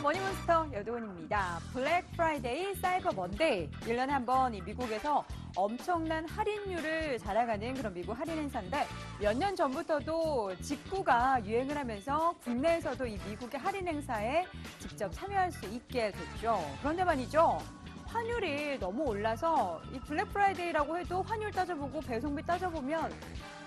머니몬스터 여도원입니다. 블랙 프라이데이, 사이버 먼데이. 1년에 한 번 이 미국에서 엄청난 할인율을 자랑하는 그런 미국 할인 행사인데 몇 년 전부터도 직구가 유행을 하면서 국내에서도 이 미국의 할인 행사에 직접 참여할 수 있게 됐죠. 그런데 말이죠. 환율이 너무 올라서 이 블랙 프라이데이라고 해도 환율 따져보고 배송비 따져보면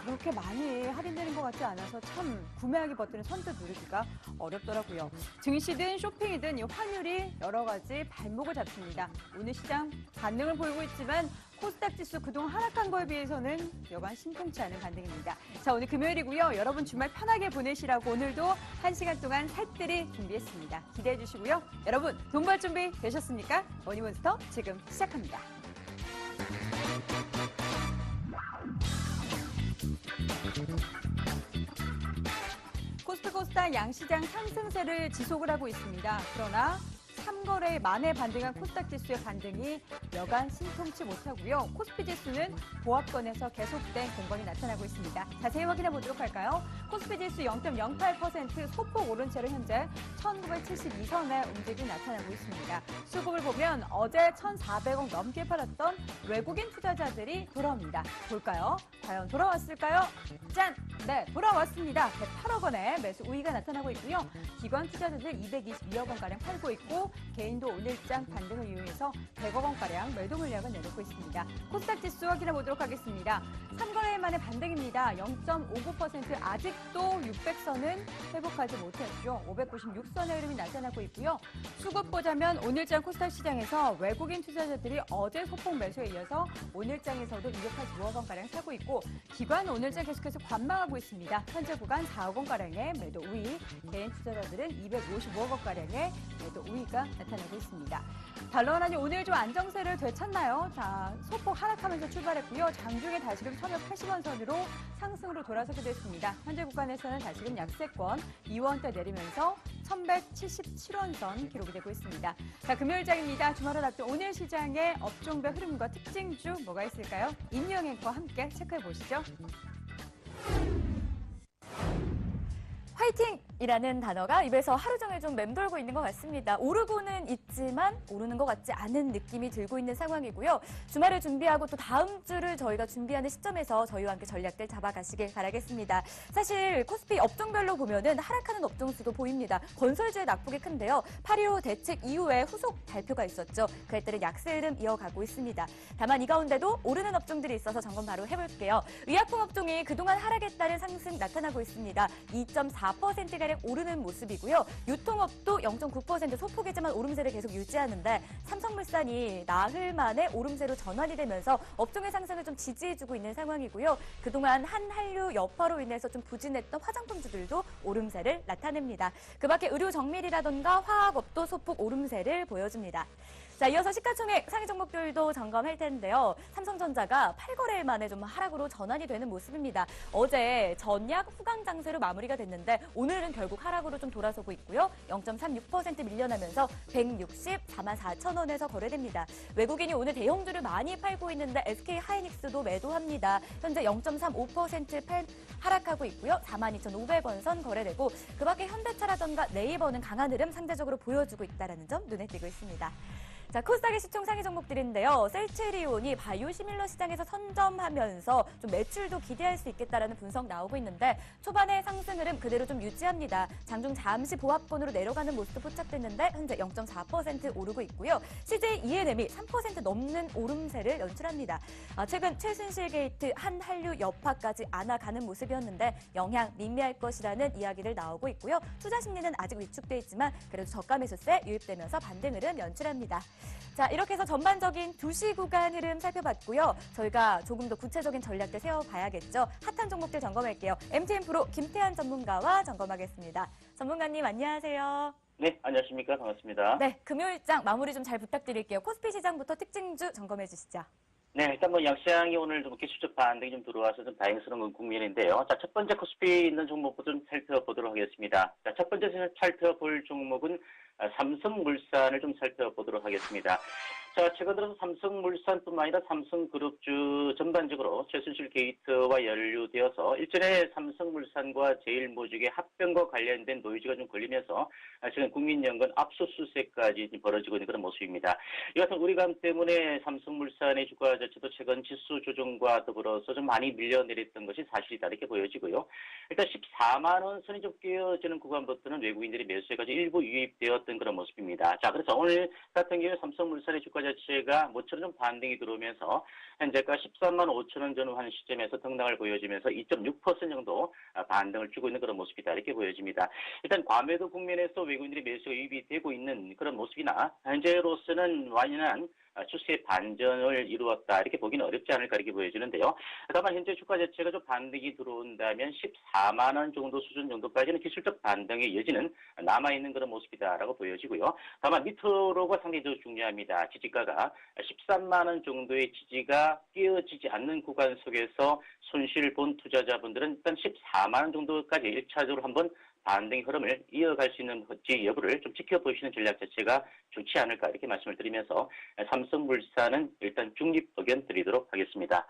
그렇게 많이 할인되는 것 같지 않아서 참 구매하기 버튼을 선뜻 누르기가 어렵더라고요. 증시든 쇼핑이든 이 환율이 여러 가지 발목을 잡습니다. 오늘 시장 반등을 보이고 있지만 코스닥 지수 그동안 하락한 거에 비해서는 여간 신통치 않은 반등입니다. 자, 오늘 금요일이고요. 여러분 주말 편하게 보내시라고 오늘도 한시간 동안 살뜰히 준비했습니다. 기대해 주시고요. 여러분 돈 벌 준비 되셨습니까? 머니몬스터 지금 시작합니다. 코스트 코스닥 양시장 상승세를 지속을 하고 있습니다. 그러나 3거래 만에 반등한 코스닥 지수의 반등이 여간 신통치 못하고요. 코스피 지수는 보합권에서 계속된 공방이 나타나고 있습니다. 자세히 확인해 보도록 할까요? 코스피 지수 0.08% 소폭 오른 채로 현재 1972선의 움직임이 나타나고 있습니다. 수급을 보면 어제 1,400억 넘게 팔았던 외국인 투자자들이 돌아옵니다. 볼까요? 과연 돌아왔을까요? 짠! 네, 돌아왔습니다. 108억 원의 매수 우위가 나타나고 있고요. 기관 투자자들 222억 원가량 팔고 있고 개인도 오늘장 반등을 이용해서 100억 원가량 매도 물량을 내놓고 있습니다. 코스닥 지수 확인해 보도록 하겠습니다. 3거래일 만에 반등입니다. 0.59% 아직도 600선은 회복하지 못했죠. 596선의 흐름이 나타나고 있고요. 수급 보자면 오늘장 코스닥 시장에서 외국인 투자자들이 어제 소폭 매수에 이어서 오늘장에서도 285억 원가량 사고 있고 기관 오늘장 계속해서 관망하고 있습니다. 현재 구간 4억 원가량의 매도 우위, 개인 투자자들은 255억 원가량의 매도 우위가 나타나고 있습니다. 달러 원환이 오늘 좀 안정세를 되찾나요? 자, 소폭 하락하면서 출발했고요. 장중에 다시금 1,180원 선으로 상승으로 돌아서게 됐습니다. 현재 구간에서는 다시금 약세권 2원대 내리면서 1,177원 선 기록이 되고 있습니다. 자, 금요일장입니다. 주말을 앞둔 오늘 시장의 업종별 흐름과 특징주 뭐가 있을까요? 임유영 앵커와 함께 체크해 보시죠. 화이팅이라는 단어가 입에서 하루 종일 좀 맴돌고 있는 것 같습니다. 오르고는 있지만 오르는 것 같지 않은 느낌이 들고 있는 상황이고요. 주말을 준비하고 또 다음 주를 저희가 준비하는 시점에서 저희와 함께 전략들 잡아가시길 바라겠습니다. 사실 코스피 업종별로 보면은 하락하는 업종 수도 보입니다. 건설주의 낙폭이 큰데요. 8.15 대책 이후에 후속 발표가 있었죠. 그에 따른 약세 흐름 이어가고 있습니다. 다만 이 가운데도 오르는 업종들이 있어서 점검 바로 해볼게요. 의약품 업종이 그동안 하락에 따른 상승 나타나고 있습니다. 2.4% 가량 오르는 모습이고요. 유통업도 0.9% 소폭이지만 오름세를 계속 유지하는데 삼성물산이 나흘 만에 오름세로 전환이 되면서 업종의 상승을 좀 지지해주고 있는 상황이고요. 그동안 한한류 여파로 인해서 좀 부진했던 화장품주들도 오름세를 나타냅니다. 그 밖에 의료 정밀이라던가 화학업도 소폭 오름세를 보여줍니다. 자, 이어서 시가총액 상위 종목들도 점검할 텐데요. 삼성전자가 8거래일 만에 좀 하락으로 전환이 되는 모습입니다. 어제 전약 후강 장세로 마무리가 됐는데 오늘은 결국 하락으로 좀 돌아서고 있고요. 0.36% 밀려나면서 164만 4천 원에서 거래됩니다. 외국인이 오늘 대형주를 많이 팔고 있는데 SK 하이닉스도 매도합니다. 현재 0.35% 하락하고 있고요. 42,500원 선 거래되고 그 밖에 현대차라던가 네이버는 강한 흐름 상대적으로 보여주고 있다는 점 눈에 띄고 있습니다. 자, 코스닥의 시총 상위 종목들인데요. 셀체리온이 바이오시밀러 시장에서 선점하면서 좀 매출도 기대할 수 있겠다라는 분석 나오고 있는데 초반의 상승 흐름 그대로 좀 유지합니다. 장중 잠시 보합권으로 내려가는 모습도 포착됐는데 현재 0.4% 오르고 있고요. CJ ENM이 3% 넘는 오름세를 연출합니다. 아, 최근 최순실 게이트 한한류 여파까지 안아가는 모습이었는데 영향 미미할 것이라는 이야기를 나오고 있고요. 투자 심리는 아직 위축돼 있지만 그래도 저가 매수세 유입되면서 반등 흐름 연출합니다. 자, 이렇게 해서 전반적인 2시 구간 흐름 살펴봤고요. 저희가 조금 더 구체적인 전략들 세워봐야겠죠. 핫한 종목들 점검할게요. MTN 프로 김태한 전문가와 점검하겠습니다. 전문가님 안녕하세요. 네, 안녕하십니까. 반갑습니다. 네, 금요일장 마무리 좀 잘 부탁드릴게요. 코스피 시장부터 특징주 점검해 주시죠. 네, 일단 뭐 양시장이 오늘 좀 기술적 반등이 좀 들어와서 좀 다행스러운 건 국면인데요. 자, 첫 번째 코스피 있는 종목부터 좀 살펴보도록 하겠습니다. 자, 첫 번째 살펴볼 종목은 아, 삼성물산을 좀 살펴보도록 하겠습니다. 자, 최근 들어서 삼성물산뿐만 아니라 삼성그룹주 전반적으로 최순실 게이트와 연루되어서 일전에 삼성물산과 제일모직의 합병과 관련된 노이즈가 좀 걸리면서 아, 지금 국민연금 압수수색까지 벌어지고 있는 그런 모습입니다. 이 같은 우리감 때문에 삼성물산의 주가 자체도 최근 지수 조정과 더불어서 좀 많이 밀려내렸던 것이 사실이다 이렇게 보여지고요. 일단 14만 원 선이 좀 끼어지는 구간부터는 외국인들이 매수해가지고 일부 유입되었던 그런 모습입니다. 자, 그래서 오늘 같은 경우에 삼성물산의 주가 자체가 모처럼 좀 반등이 들어오면서 현재가 13만 5천 원 전후 하는 시점에서 등락을 보여지면서 2.6% 정도 아, 반등을 주고 있는 그런 모습이다 이렇게 보여집니다. 일단 과매도 국면에서 외국인들이 매수가 유입이 되고 있는 그런 모습이나 현재로서는 완연한 아, 추세 반전을 이루었다 이렇게 보기는 어렵지 않을까 이렇게 보여지는데요. 다만 현재 주가 자체가 좀 반등이 들어온다면 14만 원 정도 수준 정도까지는 기술적 반등의 여지는 남아 있는 그런 모습이다라고 보여지고요. 다만 밑으로가 상당히 더 중요합니다. 지지가가 13만 원 정도의 지지가 끼어지지 않는 구간 속에서 손실 본 투자자분들은 일단 14만 원 정도까지 1차적으로 한번 반등의 흐름을 이어갈 수 있는지 여부를 좀 지켜보시는 전략 자체가 좋지 않을까 이렇게 말씀을 드리면서 삼성물산은 일단 중립 의견 드리도록 하겠습니다.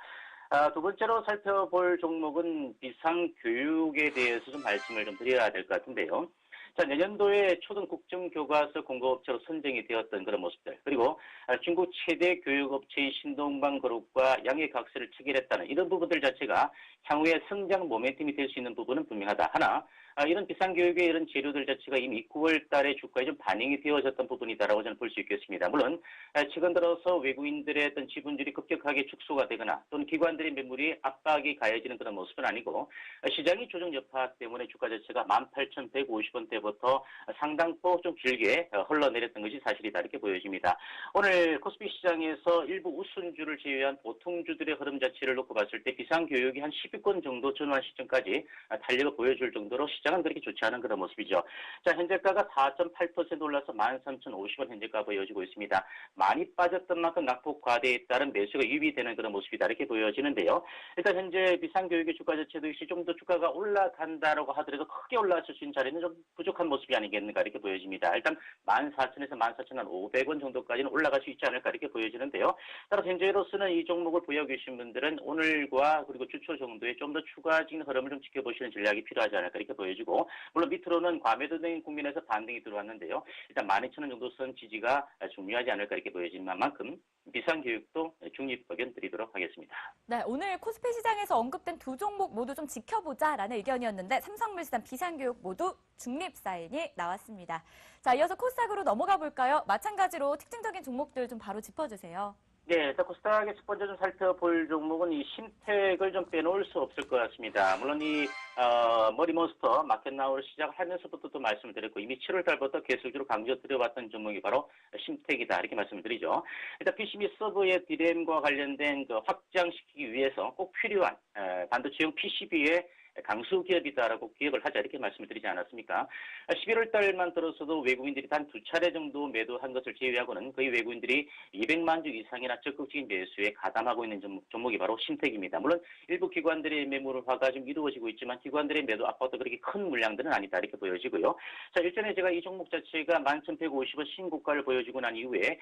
아, 두 번째로 살펴볼 종목은 비상교육에 대해서 좀 말씀을 좀 드려야 될 것 같은데요. 자, 내년도에 초등 국정교과서 공급업체로 선정이 되었던 그런 모습들, 그리고 아, 중국 최대 교육업체인 신동방 그룹과 양해각서를 체결했다는 이런 부분들 자체가 향후에 성장 모멘텀이 될 수 있는 부분은 분명하다. 하나, 아, 이런 비상교육의 이런 재료들 자체가 이미 9월 달에 주가에 좀 반영이 되어졌던 부분이다라고 저는 볼 수 있겠습니다. 물론, 아, 최근 들어서 외국인들의 어떤 지분율이 급격하게 축소가 되거나 또는 기관들의 매물이 압박이 가해지는 그런 모습은 아니고 아, 시장이 조정 여파 때문에 주가 자체가 18,150원대부터 상당폭 좀 길게 어, 흘러내렸던 것이 사실이다 이렇게 보여집니다. 오늘 코스피 시장에서 일부 우순주를 제외한 보통주들의 흐름 자체를 놓고 봤을 때 비상교육이 한 10위권 정도 전후한 시점까지 아, 탄력을 보여줄 정도로 시장은 그렇게 좋지 않은 그런 모습이죠. 자, 현재가가 4.8% 올라서 13,050원 현재가 보여지고 있습니다. 많이 빠졌던 만큼 낙폭 과대에 따른 매수가 유입이 되는 그런 모습이다 이렇게 보여지는데요. 일단 현재 비상교육의 주가 자체도 역시 좀 더 주가가 올라간다라고 하더라도 크게 올라왔을 수 있는 자리는 좀 부족한 모습이 아니겠는가 이렇게 보여집니다. 일단 14,000에서 14,500원 정도까지는 올라갈 수 있지 않을까 이렇게 보여지는데요. 따라서 현재로서는 이 종목을 보유하고 계신 분들은 오늘과 그리고 주초 정도에 좀 더 추가적인 흐름을 좀 지켜보시는 전략이 필요하지 않을까 이렇게 보여 지고 물론 밑으로는 과매도적인 국면에서 반등이 들어왔는데요. 일단 12,000원 정도 선 지지가 중요하지 않을까 이렇게 보여지는 만큼 비상교육도 중립 의견 드리도록 하겠습니다. 네, 오늘 코스피 시장에서 언급된 두 종목 모두 좀 지켜보자라는 의견이었는데 삼성물산, 비상교육 모두 중립 사인이 나왔습니다. 자, 이어서 코스닥으로 넘어가 볼까요? 마찬가지로 특징적인 종목들 좀 바로 짚어주세요. 네, 일단 코스닥의 첫 번째 좀 살펴볼 종목은 이 신택을 좀 빼놓을 수 없을 것 같습니다. 물론 이 어, 머리몬스터 마켓나우를 시작을 하면서부터 또 말씀을 드렸고 이미 7월 달부터 계속적으로 강조드려왔던 종목이 바로 신택이다 이렇게 말씀을 드리죠. 일단 PCB 서버의 디램과 관련된 그 확장시키기 위해서 꼭 필요한 에, 반도체용 PCB의 강수 기업이다라고 기억을 하자 이렇게 말씀을 드리지 않았습니까? 11월 달만 들어서도 외국인들이 단 두 차례 정도 매도한 것을 제외하고는 거의 외국인들이 200만 주 이상이나 적극적인 매수에 가담하고 있는 종목, 종목이 바로 신택입니다. 물론 일부 기관들의 매물화가 좀 이루어지고 있지만 기관들의 매도 압박도 그렇게 큰 물량들은 아니다 이렇게 보여지고요. 자 일전에 제가 이 종목 자체가 11,150원 신고가를 보여주고 난 이후에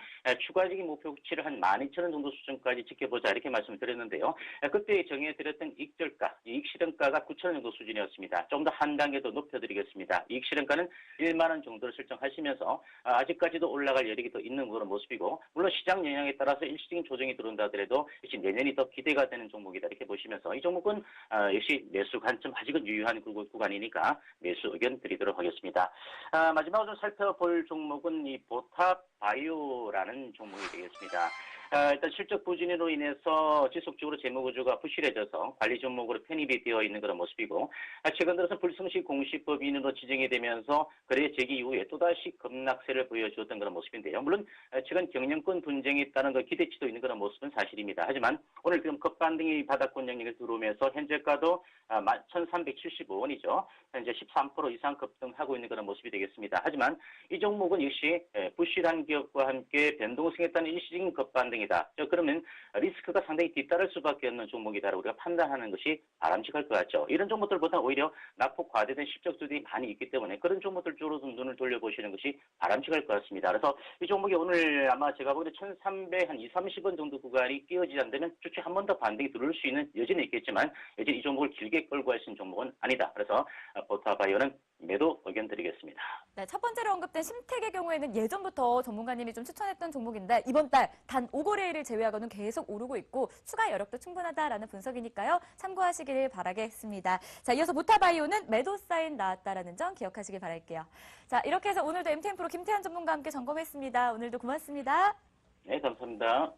추가적인 목표치를 한 12,000원 정도 수준까지 지켜보자 이렇게 말씀을 드렸는데요. 그때 정해드렸던 익절가, 이익 실현가가 9,000원 정도 수준이었습니다. 좀 더 한 단계 더 높여드리겠습니다. 이익 실현가는 1만 원 정도를 설정하시면서 아직까지도 올라갈 여력이 더 있는 그런 모습이고 물론 시장 영향에 따라서 일시적인 조정이 들어온다 하더라도 역시 내년이 더 기대가 되는 종목이다 이렇게 보시면서 이 종목은 아, 역시 매수 관점 아직은 유효한 구- 구간이니까 매수 의견 드리도록 하겠습니다. 아, 마지막으로 좀 살펴볼 종목은 이 보탑 바이오라는 종목이 되겠습니다. 아, 일단 실적 부진으로 인해서 지속적으로 재무구조가 부실해져서 관리 종목으로 편입이 되어 있는 그런 모습이고 아, 최근 들어서 불성시 공시법인으로 지정이 되면서 거래 재개 이후에 또다시 급락세를 보여주었던 그런 모습인데요. 물론 아, 최근 경영권 분쟁에 따른 그 기대치도 있는 그런 모습은 사실입니다. 하지만 오늘 지금 급반등이 바닥권 영역에 들어오면서 현재가도 1,375원이죠. 현재 13% 이상 급등하고 있는 그런 모습이 되겠습니다. 하지만 이 종목은 역시 에, 부실한 기업과 함께 변동성에 따른 일시적인 급반등 저 그러면 리스크가 상당히 뒤따를 수밖에 없는 종목이다라고 우리가 판단하는 것이 바람직할 것 같죠. 이런 종목들보다 오히려 낙폭 과대된 실적들이 많이 있기 때문에 그런 종목들 쪽으로 좀 눈을 돌려보시는 것이 바람직할 것 같습니다. 그래서 이 종목이 오늘 아마 제가 보기에 1300, 한 2, 30원 정도 구간이 끼어지지 않다면 추측 한번 더 반등이 들어올 수 있는 여지는 있겠지만 여전히 이 종목을 길게 끌고 갈수 있는 종목은 아니다. 그래서 보타바이오는 매도 의견 드리겠습니다. 네, 첫 번째로 언급된 심택의 경우에는 예전부터 전문가님이 좀 추천했던 종목인데 이번 달 단 5거래일을 제외하고는 계속 오르고 있고 추가 여력도 충분하다라는 분석이니까요. 참고하시기를 바라겠습니다. 자, 이어서 모타바이오는 매도 사인 나왔다라는 점 기억하시길 바랄게요. 자, 이렇게 해서 오늘도 MTN 프로 김태현 전문가와 함께 점검했습니다. 오늘도 고맙습니다. 네, 감사합니다.